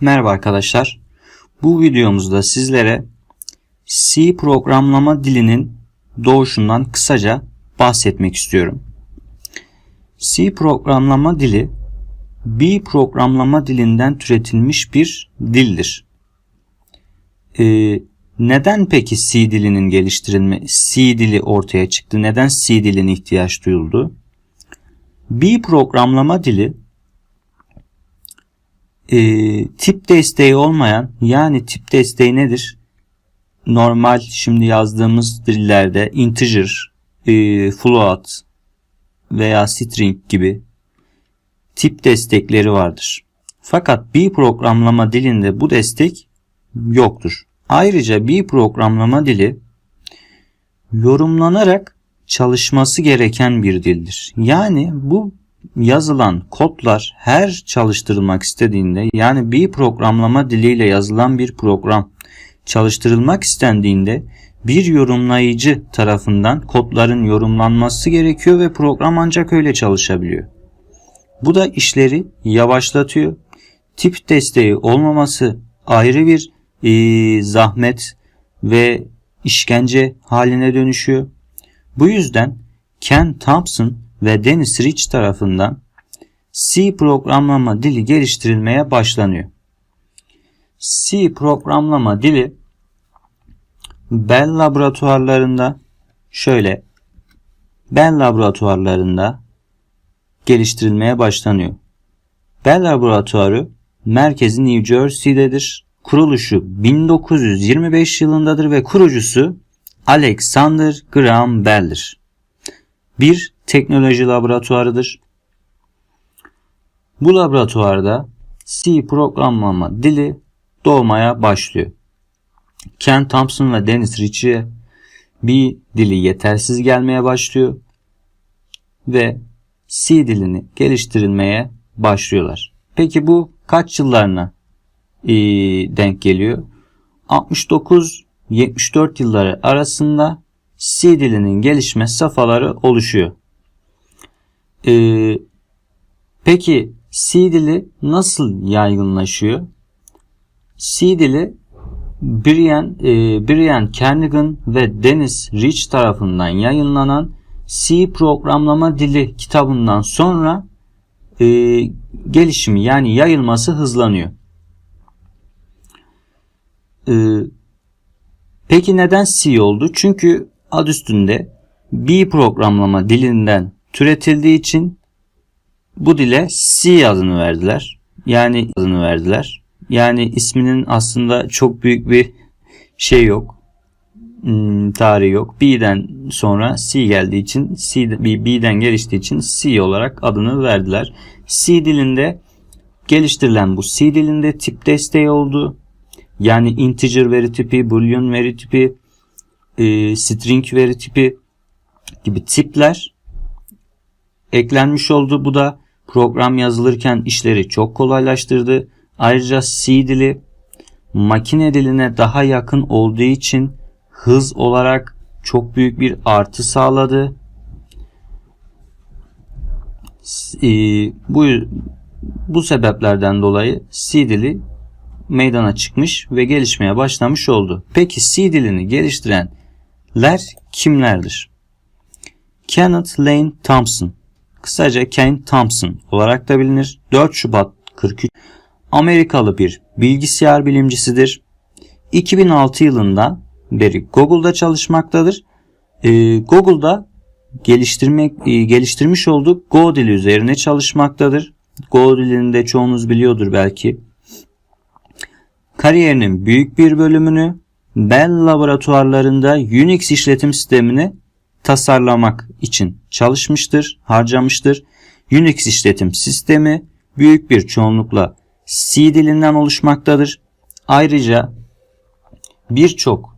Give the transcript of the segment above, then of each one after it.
Merhaba arkadaşlar. Bu videomuzda sizlere C programlama dilinin doğuşundan kısaca bahsetmek istiyorum. C programlama dili B programlama dilinden türetilmiş bir dildir. Ee, neden peki C dilinin geliştirilme, C dili ortaya çıktı? Neden C diline ihtiyaç duyuldu? B programlama dili e, tip desteği olmayan yani tip desteği nedir? Normal şimdi yazdığımız dillerde integer, e, float veya string gibi tip destekleri vardır. Fakat B programlama dilinde bu destek yoktur. Ayrıca B programlama dili yorumlanarak çalışması gereken bir dildir. Yani bu yazılan kodlar her çalıştırılmak istediğinde yani bir programlama diliyle yazılan bir program çalıştırılmak istendiğinde bir yorumlayıcı tarafından kodların yorumlanması gerekiyor ve program ancak öyle çalışabiliyor. Bu da işleri yavaşlatıyor. Tip desteği olmaması ayrı bir e, zahmet ve işkence haline dönüşüyor. Bu yüzden Ken Thompson ve Dennis Rich tarafından C programlama dili geliştirilmeye başlanıyor. C programlama dili Bell laboratuvarlarında şöyle Bell laboratuvarlarında geliştirilmeye başlanıyor. Bell laboratuvarı merkezi New Jersey'dedir. Kuruluşu 1925 yılındadır ve kurucusu Alexander Graham Bell'dir. Bir teknoloji laboratuvarıdır. Bu laboratuvarda C programlama dili doğmaya başlıyor. Ken Thompson ve Dennis Ritchie B dili yetersiz gelmeye başlıyor ve C dilini geliştirilmeye başlıyorlar. Peki bu kaç yıllarına e, denk geliyor? 69-74 yılları arasında C dilinin gelişme safhaları oluşuyor. Ee, peki C dili nasıl yaygınlaşıyor? C dili Brian, e, Brian Kernighan ve Dennis Rich tarafından yayınlanan C programlama dili kitabından sonra e, gelişimi yani yayılması hızlanıyor. E, peki neden C oldu? Çünkü ad üstünde B programlama dilinden türetildiği için bu dile C adını verdiler. Yani adını verdiler. Yani isminin aslında çok büyük bir şey yok. Hmm, tarihi yok. B'den sonra C geldiği için C, B'den geliştiği için C olarak adını verdiler. C dilinde geliştirilen bu C dilinde tip desteği oldu. Yani integer veri tipi, boolean veri tipi, e, string veri tipi gibi tipler eklenmiş oldu. Bu da program yazılırken işleri çok kolaylaştırdı. Ayrıca C dili makine diline daha yakın olduğu için hız olarak çok büyük bir artı sağladı. E, bu bu sebeplerden dolayı C dili meydana çıkmış ve gelişmeye başlamış oldu. Peki C dilini geliştirenler kimlerdir? Kenneth Lane Thompson, kısaca Ken Thompson olarak da bilinir. 4 Şubat 43 Amerikalı bir bilgisayar bilimcisidir. 2006 yılında beri Google'da çalışmaktadır. Ee, Google'da geliştirmek e, geliştirmiş olduğu Go dili üzerine çalışmaktadır. Go dilini de çoğunuz biliyordur belki. Kariyerinin büyük bir bölümünü Bell laboratuvarlarında Unix işletim sistemini tasarlamak için çalışmıştır, harcamıştır. Unix işletim sistemi büyük bir çoğunlukla C dilinden oluşmaktadır. Ayrıca birçok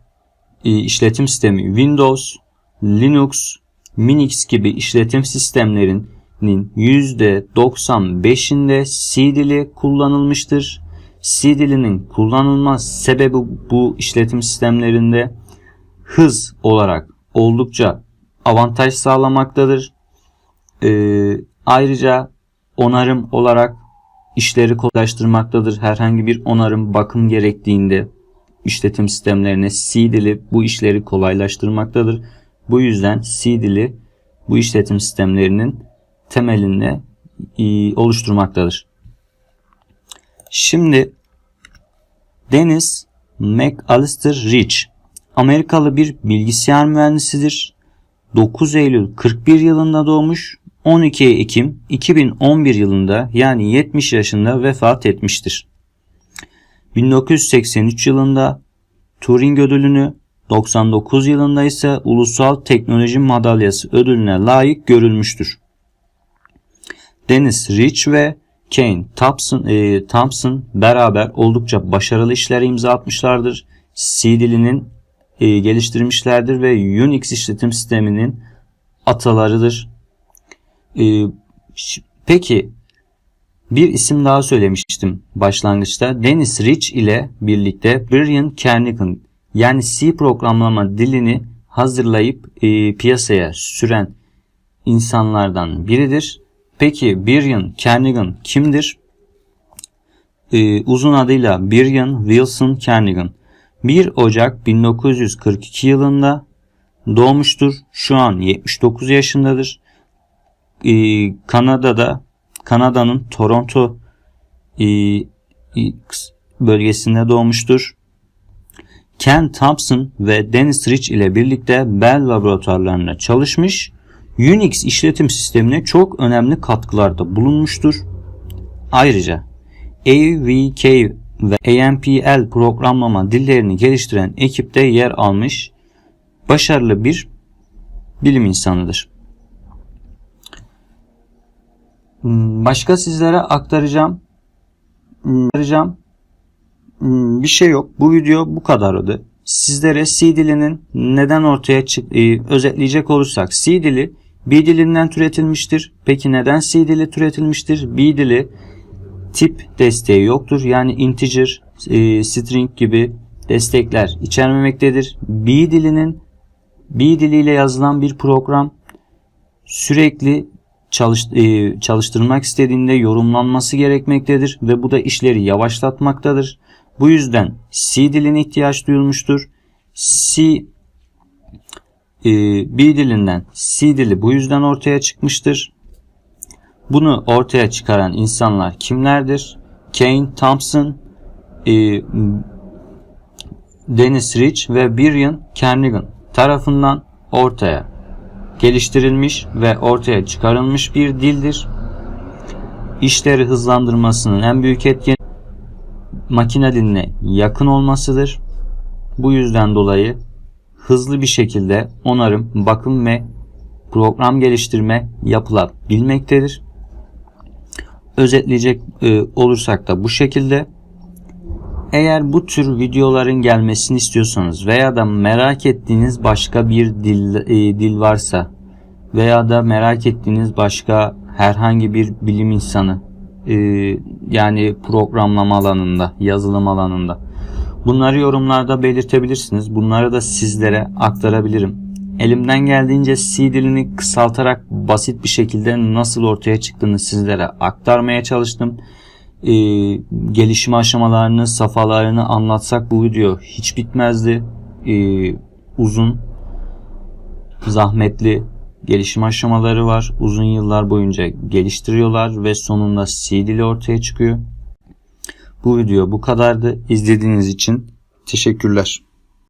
e, işletim sistemi Windows, Linux, Minix gibi işletim sistemlerinin %95'inde C dili kullanılmıştır. C dilinin kullanılmaz sebebi bu işletim sistemlerinde hız olarak oldukça avantaj sağlamaktadır. Ee, ayrıca onarım olarak işleri kolaylaştırmaktadır. Herhangi bir onarım, bakım gerektiğinde işletim sistemlerine C dili bu işleri kolaylaştırmaktadır. Bu yüzden C dili bu işletim sistemlerinin temelini e, oluşturmaktadır. Şimdi Dennis McAllister Rich Amerikalı bir bilgisayar mühendisidir. 9 Eylül 41 yılında doğmuş. 12 Ekim 2011 yılında yani 70 yaşında vefat etmiştir. 1983 yılında Turing ödülünü, 99 yılında ise Ulusal Teknoloji Madalyası ödülüne layık görülmüştür. Dennis Rich ve Kane Thompson, e, Thompson beraber oldukça başarılı işler imza atmışlardır. C dilinin e, geliştirmişlerdir ve Unix işletim sisteminin atalarıdır. E, peki bir isim daha söylemiştim başlangıçta. Dennis Rich ile birlikte Brian Kernighan yani C programlama dilini hazırlayıp e, piyasaya süren insanlardan biridir. Peki Brian Kernighan kimdir? Ee, uzun adıyla Brian Wilson Kernighan. 1 Ocak 1942 yılında doğmuştur. Şu an 79 yaşındadır. Ee, Kanada'da Kanada'nın Toronto e, bölgesinde doğmuştur. Ken Thompson ve Dennis Rich ile birlikte Bell laboratuvarlarında çalışmış Unix işletim sistemine çok önemli katkılarda bulunmuştur. Ayrıca AVK ve AMPL programlama dillerini geliştiren ekipte yer almış başarılı bir bilim insanıdır. Başka sizlere aktaracağım aktaracağım bir şey yok. Bu video bu kadardı. Sizlere C dilinin neden ortaya çık e, özetleyecek olursak C dili B dilinden türetilmiştir. Peki neden C dili türetilmiştir? B dili tip desteği yoktur. Yani integer, e, string gibi destekler içermemektedir. B dilinin B diliyle yazılan bir program sürekli çalış, e, çalıştırmak istediğinde yorumlanması gerekmektedir ve bu da işleri yavaşlatmaktadır. Bu yüzden C diline ihtiyaç duyulmuştur. C e, B dilinden C dili bu yüzden ortaya çıkmıştır. Bunu ortaya çıkaran insanlar kimlerdir? Kane Thompson, e, Dennis Rich ve Brian Kernighan tarafından ortaya geliştirilmiş ve ortaya çıkarılmış bir dildir. İşleri hızlandırmasının en büyük etkeni makine diline yakın olmasıdır. Bu yüzden dolayı hızlı bir şekilde onarım, bakım ve program geliştirme yapılabilmektedir. Özetleyecek e, olursak da bu şekilde eğer bu tür videoların gelmesini istiyorsanız veya da merak ettiğiniz başka bir dil, e, dil varsa veya da merak ettiğiniz başka herhangi bir bilim insanı e, yani programlama alanında, yazılım alanında bunları yorumlarda belirtebilirsiniz. Bunları da sizlere aktarabilirim. Elimden geldiğince C dilini kısaltarak basit bir şekilde nasıl ortaya çıktığını sizlere aktarmaya çalıştım e, gelişim aşamalarını, safhalarını anlatsak bu video hiç bitmezdi. E, uzun, zahmetli gelişim aşamaları var. Uzun yıllar boyunca geliştiriyorlar ve sonunda C dili ortaya çıkıyor. Bu video bu kadardı. İzlediğiniz için teşekkürler.